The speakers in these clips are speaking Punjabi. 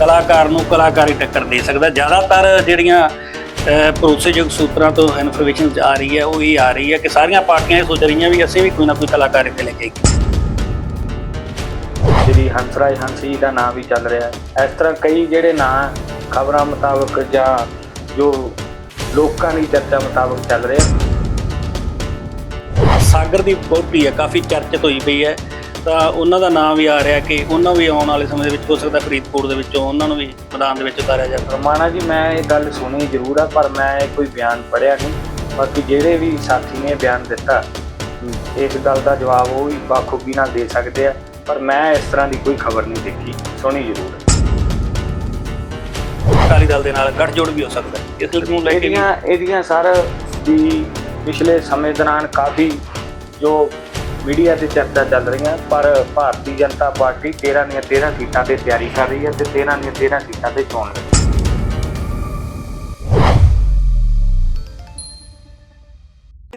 ਕਲਾਕਾਰ ਨੂੰ ਕਲਾਕਾਰੀ ਟੱਕਰ ਦੇ ਸਕਦਾ। ਜ਼ਿਆਦਾਤਰ ਜਿਹੜੀਆਂ ਭਰੋਸੇਯੋਗ ਸੂਤਰਾਂ ਤੋਂ ਇਨਫੋਰਮੇਸ਼ਨ ਆ ਰਹੀ ਹੈ ਉਹ ਇਹ ਆ ਰਹੀ ਹੈ ਕਿ ਸਾਰੀਆਂ ਪਾਰਟੀਆਂ ਇਹ ਸੋਚ ਰਹੀਆਂ ਵੀ ਅਸੀਂ ਵੀ ਕੋਈ ਨਾ ਕੋਈ ਕਲਾਕਾਰ ਇੱਥੇ ਲੈ ਕੇ ਸ਼੍ਰੀ ਹੰਸਰਾਜ ਹੰਸੀ ਦਾ ਨਾਮ ਵੀ ਚੱਲ ਰਿਹਾ ਹੈ। ਇਸ ਤਰ੍ਹਾਂ ਕਈ ਜਿਹੜੇ ਨਾਂ ਖਬਰਾਂ ਮੁਤਾਬਕ ਜਾਂ ਜੋ ਲੋਕਾਂ ਦੀ ਚਰਚਾ ਮੁਤਾਬਕ ਚੱਲ ਰਹੇ। ਸਾਗਰ ਦੀ ਬੋਟੀ ਹੈ ਕਾਫੀ ਚਰਚਿਤ ਹੋਈ ਪਈ ਹੈ। ਤਾਂ ਉਹਨਾਂ ਦਾ ਨਾਮ ਵੀ ਆ ਰਿਹਾ ਕਿ ਉਹਨਾਂ ਵੀ ਆਉਣ ਵਾਲੇ ਸਮੇਂ ਦੇ ਵਿੱਚ ਹੋ ਸਕਦਾ ਫਰੀਦਕੋਟ ਦੇ ਵਿੱਚੋਂ ਉਹਨਾਂ ਨੂੰ ਵੀ ਮੈਦਾਨ ਦੇ ਵਿੱਚ ਉਤਾਰਿਆ ਜਾਵੇ ਰਮਾਣਾ ਜੀ ਮੈਂ ਇਹ ਗੱਲ ਸੁਣੀ ਜ਼ਰੂਰ ਆ ਪਰ ਮੈਂ ਇਹ ਕੋਈ ਬਿਆਨ ਪੜਿਆ ਨਹੀਂ ਬਾਕੀ ਜਿਹੜੇ ਵੀ ਸਾਥੀ ਨੇ ਬਿਆਨ ਦਿੱਤਾ ਇਸ ਗੱਲ ਦਾ ਜਵਾਬ ਉਹ ਵੀ ਬਾਖੂਬੀ ਨਾਲ ਦੇ ਸਕਦੇ ਆ ਪਰ ਮੈਂ ਇਸ ਤਰ੍ਹਾਂ ਦੀ ਕੋਈ ਖਬਰ ਨਹੀਂ ਦੇਖੀ ਸੁਣੀ ਜ਼ਰੂਰ। ਅਕਾਲੀ ਦਲ ਦੇ ਨਾਲ ਗੱਠਜੋੜ ਵੀ ਹੋ ਸਕਦਾ। ਇਸ ਲਈ ਨੂੰ ਲੈ ਕੇ ਇਹਦੀਆਂ ਇਹਦੀਆਂ ਸਰ ਵੀ ਪਿਛਲੇ ਸਮੇਂ ਦੌਰਾਨ ਕਾਫੀ ਜੋ ਮੀਡੀਆ ਤੇ ਚਰਚਾ ਚੱਲ ਰਹੀਆਂ ਪਰ ਭਾਰਤੀ ਜਨਤਾ ਪਾਰਟੀ 13 ਦੀਆਂ 13 ਸੀਟਾਂ ਤੇ ਤਿਆਰੀ ਕਰ ਰਹੀ ਹੈ ਤੇ 13 ਦੀਆਂ 13 ਸੀਟਾਂ ਤੇ ਚੋਣ ਲੜੀ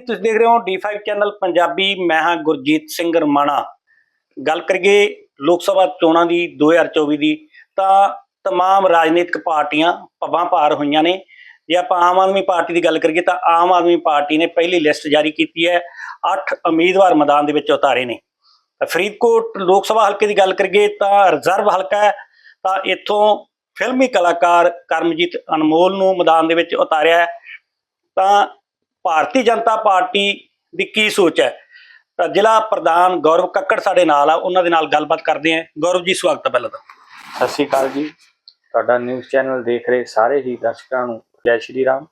ਤੁਸੀਂ ਦੇਖ ਰਹੇ ਹੋ D5 ਚੈਨਲ ਪੰਜਾਬੀ ਮੈਂ ਹਾਂ ਗੁਰਜੀਤ ਸਿੰਘ ਰਮਾਣਾ ਗੱਲ ਕਰੀਏ ਲੋਕ ਸਭਾ ਚੋਣਾਂ ਦੀ 2024 ਦੀ ਤਾਂ तमाम ਰਾਜਨੀਤਿਕ ਪਾਰਟੀਆਂ ਪੱਬਾਂ ਭਾਰ ਹੋਈਆਂ ਨੇ ਜੇ ਆਪਾਂ ਆਮ ਆਦਮੀ ਪਾਰਟੀ ਦੀ ਗੱਲ ਕਰੀਏ ਤਾਂ ਆਮ ਆਦਮੀ ਪਾਰਟੀ ਨੇ ਪਹਿਲੀ ਲਿਸਟ ਜਾਰੀ ਕੀਤੀ ਹੈ। 8 ਉਮੀਦਵਾਰ ਮੈਦਾਨ ਦੇ ਵਿੱਚ ਉਤਾਰੇ ਨੇ। ਫਰੀਦਕੋਟ ਲੋਕ ਸਭਾ ਹਲਕੇ ਦੀ ਗੱਲ ਕਰੀਏ ਤਾਂ ਰਿਜ਼ਰਵ ਹਲਕਾ ਹੈ। ਤਾਂ ਇੱਥੋਂ ਫਿਲਮੀ ਕਲਾਕਾਰ ਕਰਮਜੀਤ ਅਨਮੋਲ ਨੂੰ ਮੈਦਾਨ ਦੇ ਵਿੱਚ ਉਤਾਰਿਆ ਤਾਂ ਭਾਰਤੀ ਜਨਤਾ ਪਾਰਟੀ ਦੀ ਕੀ ਸੋਚ ਹੈ? ਤਾਂ ਜ਼ਿਲ੍ਹਾ ਪ੍ਰਧਾਨ ਗੌਰਵ ਕੱਕੜ ਸਾਡੇ ਨਾਲ ਆ, ਉਹਨਾਂ ਦੇ ਨਾਲ ਗੱਲਬਾਤ ਕਰਦੇ ਹਾਂ। ਗੌਰਵ ਜੀ, ਸਵਾਗਤ ਹੈ ਪਹਿਲਾਂ ਤਾਂ। ਸਤਿ ਸ਼੍ਰੀ ਅਕਾਲ ਜੀ। ਤੁਹਾਡਾ ਨਿਊਜ਼ ਚੈਨਲ ਦੇਖ ਰਹੇ ਸਾਰੇ ਹੀ ਦਰਸ਼ਕਾਂ ਨੂੰ ਜੈ ਸ਼੍ਰੀ ਰਾਮ।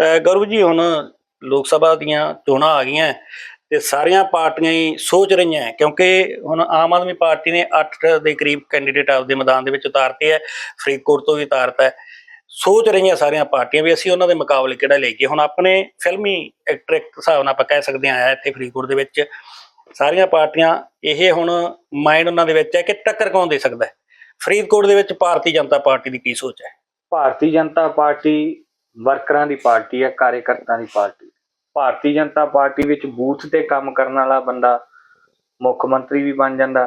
ਅਹ ਜੀ, ਹੁਣ ਲੋਕ ਸਭਾ ਦੀਆਂ ਚੋਣਾਂ ਆ ਗਈਆਂ ਤੇ ਸਾਰੀਆਂ ਪਾਰਟੀਆਂ ਹੀ ਸੋਚ ਰਹੀਆਂ ਕਿਉਂਕਿ ਹੁਣ ਆਮ ਆਦਮੀ ਪਾਰਟੀ ਨੇ 8 ਦੇ ਕਰੀਬ ਕੈਂਡੀਡੇਟ ਆਪਦੇ ਮੈਦਾਨ ਦੇ ਵਿੱਚ ਉਤਾਰਤੇ ਹੈ, ਫਰੀਦਕੋਟ ਤੋਂ ਵੀ ਉਤਾਰਤਾ ਹੈ। ਸੋਚ ਰਹੀਆਂ ਸਾਰੀਆਂ ਪਾਰਟੀਆਂ ਵੀ ਅਸੀਂ ਉਹਨਾਂ ਦੇ ਮੁਕਾਬਲੇ ਕਿਹੜਾ ਲੈ ਕੇ, ਹੁਣ ਆਪਣੇ ਫਿਲਮੀ ਐਕਟਰ ਇੱਕ ਹਿਸਾਬ ਨਾਲ ਆਪਾਂ ਕਹਿ ਸਕਦੇ ਹਾਂ, ਆਇਆ ਇੱਥੇ ਫਰੀਦਕੋਟ ਦੇ ਵਿੱਚ। ਸਾਰੀਆਂ ਪਾਰਟੀਆਂ ਇਹ ਹੁਣ ਮਾਈਂਡ ਉਹਨਾਂ ਦੇ ਵਿੱਚ ਹੈ ਕਿ ਟੱਕਰ ਕੌਣ ਦੇ ਸਕਦਾ ਫਰੀਦਕੋਟ ਦੇ ਵਿੱਚ ਭਾਰਤੀ ਜਨਤਾ ਪਾਰਟੀ ਦੀ ਕੀ ਸੋਚ ਹੈ? ਭਾਰਤੀ ਜਨਤਾ ਪਾਰਟੀ ਵਰਕਰਾਂ ਦੀ ਪਾਰਟੀ ਹੈ ਕਾਰਜਕਰਤਾਵਾਂ ਦੀ ਪਾਰਟੀ। ਭਾਰਤੀ ਜਨਤਾ ਪਾਰਟੀ ਵਿੱਚ ਬੂਥ ਤੇ ਕੰਮ ਕਰਨ ਵਾਲਾ ਬੰਦਾ ਮੁੱਖ ਮੰਤਰੀ ਵੀ ਬਣ ਜਾਂਦਾ,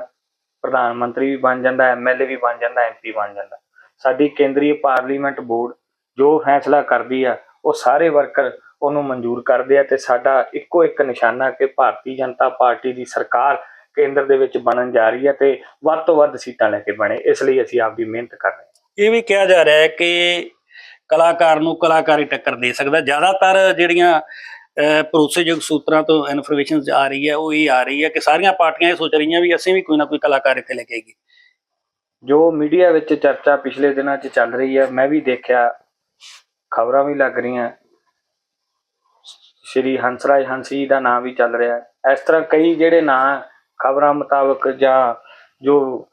ਪ੍ਰਧਾਨ ਮੰਤਰੀ ਵੀ ਬਣ ਜਾਂਦਾ ਐਮਐਲਏ ਵੀ ਬਣ ਜਾਂਦਾ ਐਮਪੀ ਬਣ ਜਾਂਦਾ। ਸਾਡੀ ਕੇਂਦਰੀ ਪਾਰਲੀਮੈਂਟ ਬੋਰਡ ਜੋ ਫੈਸਲਾ ਕਰਦੀ ਆ, ਉਹ ਸਾਰੇ ਵਰਕਰ ਉਹਨੂੰ ਮਨਜ਼ੂਰ ਕਰਦੇ ਆ ਤੇ ਸਾਡਾ ਇੱਕੋ ਇੱਕ ਨਿਸ਼ਾਨਾ ਕਿ ਭਾਰਤੀ ਜਨਤਾ ਪਾਰਟੀ ਦੀ ਸਰਕਾਰ ਕੇਂਦਰ ਦੇ ਵਿੱਚ ਬਣਨ ਜਾ ਰਹੀ ਹੈ ਤੇ ਵੱਧ ਤੋਂ ਵੱਧ ਸੀਟਾਂ ਲੈ ਕੇ ਬਣੇ। ਇਸ ਲਈ ਅਸੀਂ ਆਪਦੀ ਮਿਹਨਤ ਕਰ ਰਹੇ ਇਹ ਵੀ ਕਿਹਾ ਜਾ ਰਿਹਾ ਹੈ ਕਿ ਕਲਾਕਾਰ ਨੂੰ ਕਲਾਕਾਰੀ ਟੱਕਰ ਦੇ ਸਕਦਾ ਜ਼ਿਆਦਾਤਰ ਜਿਹੜੀਆਂ ਭਰੋਸੇਯੋਗ ਸੂਤਰਾਂ ਤੋਂ ਇਨਫੋਰਮੇਸ਼ਨ ਆ ਰਹੀ ਹੈ, ਉਹ ਇਹ ਆ ਰਹੀ ਹੈ ਕਿ ਸਾਰੀਆਂ ਪਾਰਟੀਆਂ ਇਹ ਸੋਚ ਰਹੀਆਂ ਵੀ ਅਸੀਂ ਵੀ ਕੋਈ ਨਾ ਕੋਈ ਕਲਾਕਾਰ ਇੱਥੇ ਲੈ ਕੇ ਆਈਏ। ਜੋ ਮੀਡੀਆ ਵਿੱਚ ਚਰਚਾ ਪਿਛਲੇ ਦਿਨਾਂ 'ਚ ਚੱਲ ਰਹੀ ਹੈ, ਮੈਂ ਵੀ ਦੇਖਿਆ, ਖਬਰਾਂ ਵੀ ਲੱਗ ਰਹੀਆਂ। ਸ਼੍ਰੀ ਹੰਸਰਾਜ ਹੰਸੀ ਦਾ ਨਾਮ ਵੀ ਚੱਲ ਰਿਹਾ ਹੈ। ਇਸ ਤਰ੍ਹਾਂ ਕਈ ਜਿਹੜੇ ਨਾਂ, ਖਬਰਾਂ ਮੁਤਾਬਕ ਜਾਂ ਜੋ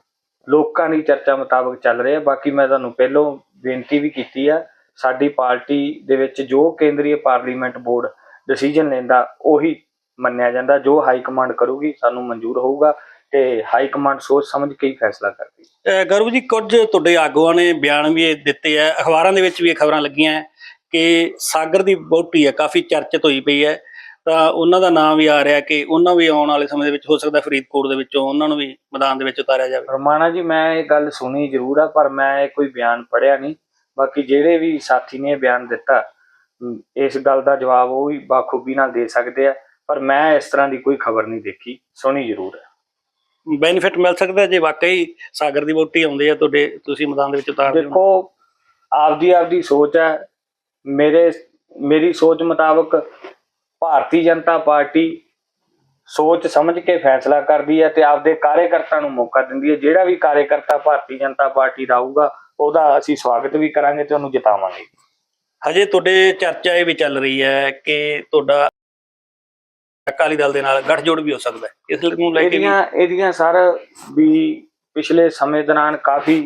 ਲੋਕਾਂ ਦੀ ਚਰਚਾ ਮੁਤਾਬਕ ਚੱਲ ਰਿਹਾ। ਬਾਕੀ ਮੈਂ ਤੁਹਾਨੂੰ ਪਹਿਲਾਂ ਬੇਨਤੀ ਵੀ ਕੀਤੀ ਆ, ਸਾਡੀ ਪਾਰਟੀ ਦੇ ਵਿੱਚ ਜੋ ਕੇਂਦਰੀ ਪਾਰਲੀਮੈਂਟ ਬੋਰਡ ਡਿਸੀਜਨ ਲੈਂਦਾ, ਉਹੀ ਮੰਨਿਆ ਜਾਂਦਾ। ਜੋ ਹਾਈ ਕਮਾਂਡ ਕਰੂਗੀ, ਸਾਨੂੰ ਮਨਜ਼ੂਰ ਹੋਊਗਾ ਤੇ ਹਾਈ ਕਮਾਂਡ ਸੋਚ ਸਮਝ ਕੇ ਹੀ ਫੈਸਲਾ ਕਰਦੀ। ਹੈ ਜੀ, ਕੁਝ ਤੁਹਾਡੇ ਆਗੂਆਂ ਨੇ ਬਿਆਨ ਵੀ ਇਹ ਦਿੱਤੇ ਹੈ ਅਖਬਾਰਾਂ ਦੇ ਵਿੱਚ ਵੀ ਇਹ ਖਬਰਾਂ ਲੱਗੀਆਂ ਹੈ ਕਿ ਸਾਗਰ ਦੀ ਬੋਟੀ ਹੈ, ਕਾਫੀ ਚਰਚਿਤ ਹੋਈ ਪਈ ਹੈ। ਤਾਂ ਉਹਨਾਂ ਦਾ ਨਾਮ ਵੀ ਆ ਰਿਹਾ ਕਿ ਉਹਨਾਂ ਵੀ ਆਉਣ ਵਾਲੇ ਸਮੇਂ ਦੇ ਵਿੱਚ ਹੋ ਸਕਦਾ ਫਰੀਦਕੋਟ ਦੇ ਵਿੱਚੋਂ ਉਹਨਾਂ ਨੂੰ ਵੀ ਮੈਦਾਨ ਦੇ ਵਿੱਚ ਉਤਾਰਿਆ ਜਾਵੇ। ਰਮਾਣਾ ਜੀ ਮੈਂ ਇਹ ਗੱਲ ਸੁਣੀ ਜ਼ਰੂਰ ਆ ਪਰ ਮੈਂ ਇਹ ਕੋਈ ਬਿਆਨ ਪੜਿਆ ਨਹੀਂ। ਬਾਕੀ ਜਿਹੜੇ ਵੀ ਸਾਥੀ ਨੇ ਬਿਆਨ ਦਿੱਤਾ ਇਸ ਗੱਲ ਦਾ ਜਵਾਬ ਉਹ ਵੀ ਬਾਖੂਬੀ ਨਾਲ ਦੇ ਸਕਦੇ ਆ ਪਰ ਮੈਂ ਇਸ ਤਰ੍ਹਾਂ ਦੀ ਕੋਈ ਖਬਰ ਨਹੀਂ ਦੇਖੀ। ਸੁਣੀ ਜ਼ਰੂਰ ਹੈ ਬੈਨੀਫਿਟ ਮਿਲ ਸਕਦਾ ਜੇ ਵਾਕਈ ਸਾਗਰ ਦੀ ਵੋਟੀ ਆਉਂਦੇ ਆ ਤੁਹਾਡੇ ਤੁਸੀਂ ਮੈਦਾਨ ਦੇ ਵਿੱਚ ਉਤਾਰਦੇ ਹੋ। ਦੇਖੋ ਆਪਦੀ ਆਪਦੀ ਸੋਚ ਹੈ ਮੇਰੇ ਮੇਰੀ ਸੋਚ ਮੁਤਾਬਕ ਭਾਰਤੀ ਜਨਤਾ ਪਾਰਟੀ ਸੋਚ ਸਮਝ ਕੇ ਫੈਸਲਾ ਕਰਦੀ ਹੈ ਤੇ ਆਪਦੇ ਕਾਰਜਕਰਤਾ ਨੂੰ ਮੌਕਾ ਦਿੰਦੀ ਹੈ। ਜਿਹੜਾ ਵੀ ਕਾਰਜਕਰਤਾ ਭਾਰਤੀ ਜਨਤਾ ਪਾਰਟੀ ਦਾ ਆਊਗਾ ਉਹਦਾ ਅਸੀਂ ਸਵਾਗਤ ਵੀ ਕਰਾਂਗੇ ਤੇ ਉਹਨੂੰ ਜਿਤਾਵਾਂਗੇ। ਹਜੇ ਤੁਹਾਡੇ ਚਰਚਾ ਇਹ ਵੀ ਚੱਲ ਰਹੀ ਹੈ ਕਿ ਤੁਹਾਡਾ ਅਕਾਲੀ ਦਲ ਦੇ ਨਾਲ ਗੱਠਜੋੜ ਵੀ ਹੋ ਸਕਦਾ ਹੈ। ਇਸ ਲਈ ਨੂੰ ਲੈ ਕੇ ਇਹਦੀਆਂ ਇਹਦੀਆਂ ਸਰ ਵੀ ਪਿਛਲੇ ਸਮੇਂ ਦੌਰਾਨ ਕਾਫੀ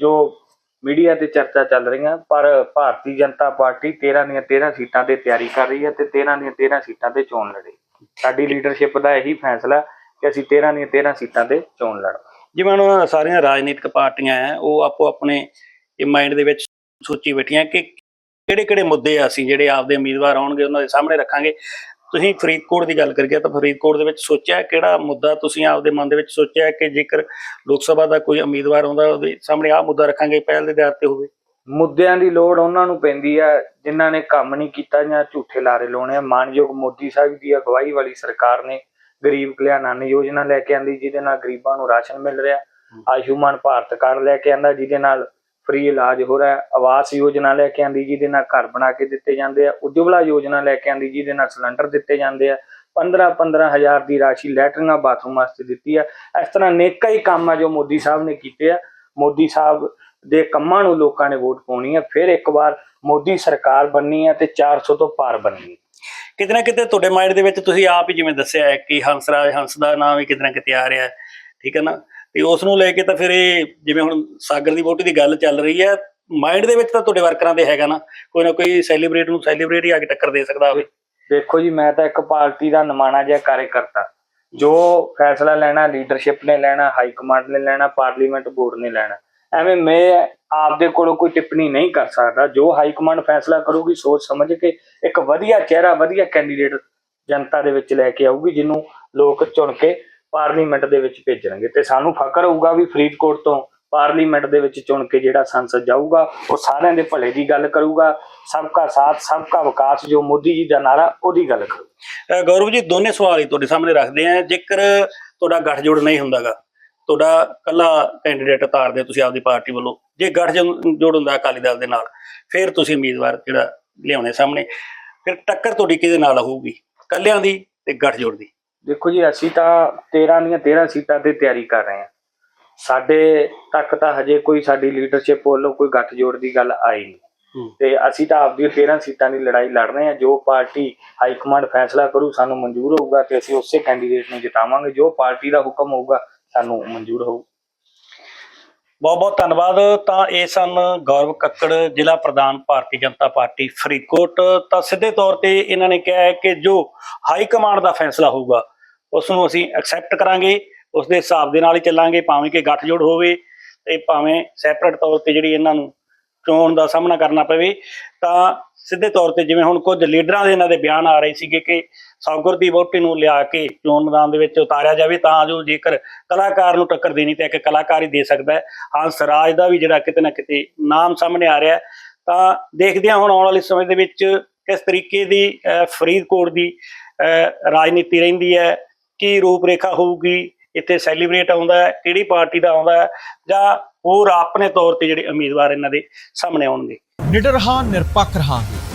ਜੋ ਮੀਡੀਆ ਤੇ ਚਰਚਾ ਚੱਲ ਰਹੀਆਂ, ਪਰ ਭਾਰਤੀ ਜਨਤਾ ਪਾਰਟੀ 13 ਦੀਆਂ 13 ਸੀਟਾਂ ਤੇ ਤਿਆਰੀ ਕਰ ਰਹੀ ਹੈ ਤੇ 13 ਦੀਆਂ 13 ਸੀਟਾਂ ਤੇ ਚੋਣ ਲੜੇ। ਸਾਡੀ ਲੀਡਰਸ਼ਿਪ ਦਾ ਇਹੀ ਫੈਸਲਾ ਕਿ ਅਸੀਂ 13 ਦੀਆਂ 13 ਸੀਟਾਂ ਤੇ ਚੋਣ ਲੜਾਂਗੇ। ਜਿਵੇਂ ਹੁਣ ਸਾਰੀਆਂ ਰਾਜਨੀਤਿਕ ਪਾਰਟੀਆਂ ਹੈ, ਉਹ ਆਪੋ ਆਪਣੇ ਇਹ ਮਾਈਂਡ ਦੇ ਵਿੱਚ ਸੋਚੀ ਬੈਠੀਆਂ ਕਿ ਕਿਹੜੇ ਕਿਹੜੇ ਮੁੱਦੇ ਆ ਅਸੀਂ, ਜਿਹੜੇ ਆਪਦੇ ਉਮੀਦਵਾਰ ਆਉਣਗੇ, ਉਹਨਾਂ ਦੇ ਸਾਹਮਣੇ ਰੱਖਾਂਗੇ। ਤੁਸੀਂ ਫਰੀਦਕੋਟ ਦੀ ਗੱਲ ਕਰੀਏ ਤਾਂ ਫਰੀਦਕੋਟ ਦੇ ਵਿੱਚ ਸੋਚਿਆ ਕਿਹੜਾ ਮੁੱਦਾ ਤੁਸੀਂ ਆਪਦੇ ਮਨ ਦੇ ਵਿੱਚ ਸੋਚਿਆ ਕਿ ਜੇਕਰ ਲੋਕ ਸਭਾ ਦਾ ਕੋਈ ਉਮੀਦਵਾਰ ਆਉਂਦਾ ਉਹਦੇ ਸਾਹਮਣੇ ਆਹ ਮੁੱਦਾ ਰੱਖਾਂਗੇ ਪਹਿਲ ਦੇ ਆਧਾਰ ਤੇ ਹੋਵੇ? ਮੁੱਦਿਆਂ ਦੀ ਲੋੜ ਉਹਨਾਂ ਨੂੰ ਪੈਂਦੀ ਹੈ ਜਿਨ੍ਹਾਂ ਨੇ ਕੰਮ ਨਹੀਂ ਕੀਤਾ ਜਾਂ ਝੂਠੇ ਲਾਰੇ ਲਾਉਣੇ ਆ। ਮਾਨਯੋਗ ਮੋਦੀ ਸਾਹਿਬ ਦੀ ਅਗਵਾਈ ਵਾਲੀ ਸਰਕਾਰ ਨੇ ਗਰੀਬ ਕਲਿਆਣ ਅੰਨ ਯੋਜਨਾ ਲੈ ਕੇ ਆਂਦੀ ਜਿਹਦੇ ਨਾਲ ਗਰੀਬਾਂ ਨੂੰ ਰਾਸ਼ਨ ਮਿਲ ਰਿਹਾ ਆਯੁਸ਼ਮਾਨ ਭਾਰਤ ਕਾਰਡ ਲੈ ਕੇ ਆਂਦਾ ਜਿਹਦੇ ਨਾਲ ਫ੍ਰੀ ਇਲਾਜ ਹੋ ਰਿਹਾ ਆਵਾਸ ਯੋਜਨਾ ਲੈ ਕੇ ਆਂਦੀ, ਜਿਹਦੇ ਨਾਲ ਘਰ ਬਣਾ ਕੇ ਦਿੱਤੇ ਜਾਂਦੇ ਆ, ਉਜਵਲਾ ਯੋਜਨਾ ਲੈ ਕੇ ਆਂਦੀ, ਜਿਹਦੇ ਨਾਲ ਸਿਲੰਡਰ ਦਿੱਤੇ ਜਾਂਦੇ ਆ 15 15 ਹਜ਼ਾਰ ਦੀ ਰਾਸ਼ੀ ਲੈਟਰਿੰਗਾਂ ਬਾਥਰੂਮ ਵਾਸਤੇ ਦਿੱਤੀ ਆ। ਇਸ ਤਰ੍ਹਾਂ ਨੇਕਾਂ ਹੀ ਕੰਮ ਆ ਜੋ ਮੋਦੀ ਸਾਹਿਬ ਨੇ ਕੀਤੇ ਆ। ਮੋਦੀ ਸਾਹਿਬ ਦੇ ਕੰਮਾਂ ਨੂੰ ਲੋਕਾਂ ਨੇ ਵੋਟ ਪਾਉਣੀ ਆ, ਫਿਰ ਇੱਕ ਵਾਰ ਮੋਦੀ ਸਰਕਾਰ ਬਣਨੀ ਆ ਤੇ 400 ਤੋਂ ਪਾਰ ਬਣਨੀ ਕਿਤੇ ਨਾ ਕਿਤੇ ਤੁਹਾਡੇ ਮਾਈਂਡ ਦੇ ਵਿੱਚ ਤੁਸੀਂ ਆਪ ਹੀ ਜਿਵੇਂ ਦੱਸਿਆ ਹੈ ਕਿ ਹੰਸਰਾਜ ਹੰਸ ਦਾ ਨਾਮ ਵੀ ਕਿਤੇ ਨਾ ਕਿਤੇ ਆ ਰਿਹਾ ਹੈ, ਠੀਕ ਹੈ ਨਾ? ਤੇ ਉਸ ਨੂੰ ਲੈ ਕੇ ਤਾਂ ਫਿਰ ਇਹ ਜਿਵੇਂ ਹੁਣ ਸਾਗਰ ਦੀ ਵੋਟੀ ਦੀ ਗੱਲ ਚੱਲ ਰਹੀ ਹੈ ਮਾਈਂਡ ਦੇ ਵਿੱਚ ਤਾਂ ਤੁਹਾਡੇ ਵਰਕਰਾਂ ਦੇ ਹੈਗਾ ਨਾ, ਕੋਈ ਨਾ ਕੋਈ ਸੈਲੀਬ੍ਰੇਟ ਨੂੰ ਸੈਲੀਬ੍ਰੇਟ ਹੀ ਆ ਕੇ ਟੱਕਰ ਦੇ ਸਕਦਾ ਹੋਵੇ। ਦੇਖੋ ਜੀ, ਮੈਂ ਤਾਂ ਇੱਕ ਪਾਰਟੀ ਦਾ ਨਮਾਣਾ ਜਿਹਾ ਕਾਰਜਕਰਤਾ। ਜੋ ਫੈਸਲਾ ਲੈਣਾ ਲੀਡਰਸ਼ਿਪ ਨੇ ਲੈਣਾ ਹਾਈ ਕਮਾਂਡ ਨੇ ਲੈਣਾ ਪਾਰਲੀਮੈਂਟ ਬੋਰਡ ਨੇ ਲੈਣਾ, ਐਵੇਂ ਮੈਂ ਆਪਦੇ ਕੋਲੋਂ ਕੋਈ ਟਿੱਪਣੀ ਨਹੀਂ ਕਰ ਸਕਦਾ। ਜੋ ਹਾਈ ਕਮਾਂਡ ਫੈਸਲਾ ਕਰੂਗੀ, ਸੋਚ ਸਮਝ ਕੇ ਇੱਕ ਵਧੀਆ ਚਿਹਰਾ, ਵਧੀਆ ਕੈਂਡੀਡੇਟ ਜਨਤਾ ਦੇ ਵਿੱਚ ਲੈ ਕੇ ਆਊਗੀ, ਜਿਹਨੂੰ ਲੋਕ ਚੁਣ ਕੇ ਪਾਰਲੀਮੈਂਟ ਦੇ ਵਿੱਚ ਭੇਜਣਗੇ ਤੇ ਸਾਨੂੰ ਫਖਰ ਹੋਊਗਾ ਵੀ ਫਰੀਦਕੋਟ ਤੋਂ ਪਾਰਲੀਮੈਂਟ ਦੇ ਵਿੱਚ ਚੁਣ ਕੇ ਜਿਹੜਾ ਸੰਸਦ ਜਾਊਗਾ, ਉਹ ਸਾਰਿਆਂ ਦੇ ਭਲੇ ਦੀ ਗੱਲ ਕਰੂਗਾ। ਸਬਕਾ ਸਾਥ ਸਭ ਸਬਕਾ ਵਿਕਾਸ, ਜੋ ਮੋਦੀ ਜੀ ਦਾ ਨਾਰਾ, ਉਹਦੀ ਗੱਲ ਕਰੂ। ਗੌਰਵ ਜੀ, ਦੋਨੇ ਸਵਾਲ ਹੀ ਤੁਹਾਡੇ ਸਾਹਮਣੇ ਰੱਖਦੇ ਆ ਜੇਕਰ ਤੁਹਾਡਾ ਗੱਠਜੋੜ ਨਹੀਂ ਹੁੰਦਾਗਾ, ਤੁਹਾਡਾ ਕੱਲਾ ਕੈਂਡੀਡੇਟ ਉਤਾਰਦੇ ਹੋ ਤੁਸੀਂ ਆਪਦੀ ਪਾਰਟੀ ਵੱਲੋਂ। ਜੇ ਗੱਠਜੋੜ ਹੁੰਦਾ ਅਕਾਲੀ ਦਲ ਦੇ ਨਾਲ, ਫਿਰ ਤੁਸੀਂ ਉਮੀਦਵਾਰ ਜਿਹੜਾ ਲਿਆਉਣੇ ਸਾਹਮਣੇ। ਫਿਰ ਟੱਕਰ ਤੁਹਾਡੀ ਕਿਹਦੇ ਨਾਲ ਹੋਊਗੀ? ਕੱਲਿਆਂ ਦੀ ਤੇ ਗੱਠਜੋੜ ਦੀ? ਦੇਖੋ ਜੀ ਅਸੀਂ ਤਾਂ 13 ਦੀਆਂ 13 ਸੀਟਾਂ ਤੇ ਤਿਆਰੀ ਕਰ ਰਹੇ ਹਾਂ। ਸਾਡੇ ਤੱਕ ਤਾਂ ਹਜੇ ਕੋਈ ਸਾਡੀ ਲੀਡਰਸ਼ਿਪ ਵੱਲੋਂ ਕੋਈ ਗੱਠਜੋੜ ਦੀ ਗੱਲ ਆਈ ਨਹੀਂ। ਤੇ ਅਸੀਂ ਤਾਂ ਆਪਦੀ 13 ਸੀਟਾਂ ਦੀ ਲੜਾਈ ਲੜ ਰਹੇ ਹਾਂ। ਜੋ ਪਾਰਟੀ ਹਾਈ ਕਮਾਂਡ ਫੈਸਲਾ ਕਰੂ ਸਾਨੂੰ ਮਨਜ਼ੂਰ ਹੋਊਗਾ ਤੇ ਅਸੀਂ ਉਸੇ ਕੈਂਡੀਡੇਟ ਨੂੰ ਜਿਤਾਵਾਂਗੇ। ਜੋ ਪਾਰਟੀ ਦਾ ਹੁਕਮ ਹੋਊਗਾ ਸਾਨੂੰ ਮਨਜ਼ੂਰ ਹੋਊ। ਬਹੁਤ ਬਹੁਤ ਧੰਨਵਾਦ। ਤਾਂ ਇਹ ਸਨ ਗੌਰਵ ਕੱਕੜ ਜ਼ਿਲ੍ਹਾ ਪ੍ਰਧਾਨ ਭਾਰਤੀ ਜਨਤਾ ਪਾਰਟੀ ਫਰੀਦਕੋਟ। ਤਾਂ ਸਿੱਧੇ ਤੌਰ ਤੇ ਇਹਨਾਂ ਨੇ ਕਿਹਾ ਹੈ ਕਿ ਜੋ ਹਾਈ ਕਮਾਂਡ ਦਾ ਫੈਸਲਾ ਹੋਊਗਾ ਉਸ ਨੂੰ ਅਸੀਂ ਐਕਸੈਪਟ ਕਰਾਂਗੇ ਉਸ ਦੇ ਹਿਸਾਬ ਦੇ ਨਾਲ ਹੀ ਚੱਲਾਂਗੇ, ਭਾਵੇਂ ਕਿ ਗੱਠਜੋੜ ਹੋਵੇ ਤੇ ਭਾਵੇਂ ਸੈਪਰੇਟ ਤੌਰ ਤੇ ਜਿਹੜੀ ਇਹਨਾਂ ਨੂੰ ਚੋਣ ਦਾ ਸਾਹਮਣਾ ਕਰਨਾ ਪਵੇ, ਤਾਂ ਸਿੱਧੇ ਤੌਰ ਤੇ ਜਿਵੇਂ ਹੁਣ ਕੁਝ ਲੀਡਰਾਂ ਦੇ ਇਹਨਾਂ ਦੇ ਬਿਆਨ ਆ ਰਹੇ ਸੀਗੇ ਕਿ ਸੌਗੁਰ ਦੀ ਵੋਟੀ ਨੂੰ ਲਿਆ ਕੇ ਚੋਣ ਮੈਦਾਨ ਦੇ ਵਿੱਚ ਉਤਾਰਿਆ ਜਾਵੇ, ਤਾਂ ਜੋ ਜੇਕਰ ਕਲਾਕਾਰ ਨੂੰ ਟੱਕਰ ਦੇਣੀ ਤਾਂ ਇੱਕ ਕਲਾਕਾਰ ਹੀ ਦੇ ਸਕਦਾ ਹੈ। ਹੰਸ ਰਾਜ ਦਾ ਵੀ ਜਿਹੜਾ ਕਿਤੇ ਨਾ ਕਿਤੇ ਨਾਮ ਸਾਹਮਣੇ ਆ ਰਿਹਾ ਤਾਂ ਦੇਖਦੇ ਹਾਂ ਹੁਣ ਆਉਣ ਵਾਲੇ ਸਮੇਂ ਦੇ ਵਿੱਚ ਕਿਸ ਤਰੀਕੇ ਦੀ ਫਰੀਦਕੋਟ ਦੀ ਰਾਜਨੀਤੀ ਰਹਿੰਦੀ ਹੈ। ਕੀ ਰੂਪ ਰੇਖਾ ਹੋਊਗੀ, ਇੱਥੇ ਸੈਲੀਬ੍ਰੇਟ ਆਉਂਦਾ ਹੈ, ਕਿਹੜੀ ਪਾਰਟੀ ਦਾ ਆਉਂਦਾ ਹੈ, ਜਾਂ ਹੋਰ ਆਪਣੇ ਤੌਰ ਤੇ ਜਿਹੜੇ ਉਮੀਦਵਾਰ ਇਹਨਾਂ ਦੇ ਸਾਹਮਣੇ ਆਉਣਗੇ। ਨਿਡਰ ਹਾਂ, ਨਿਰਪੱਖ ਰਹਾਂਗੇ।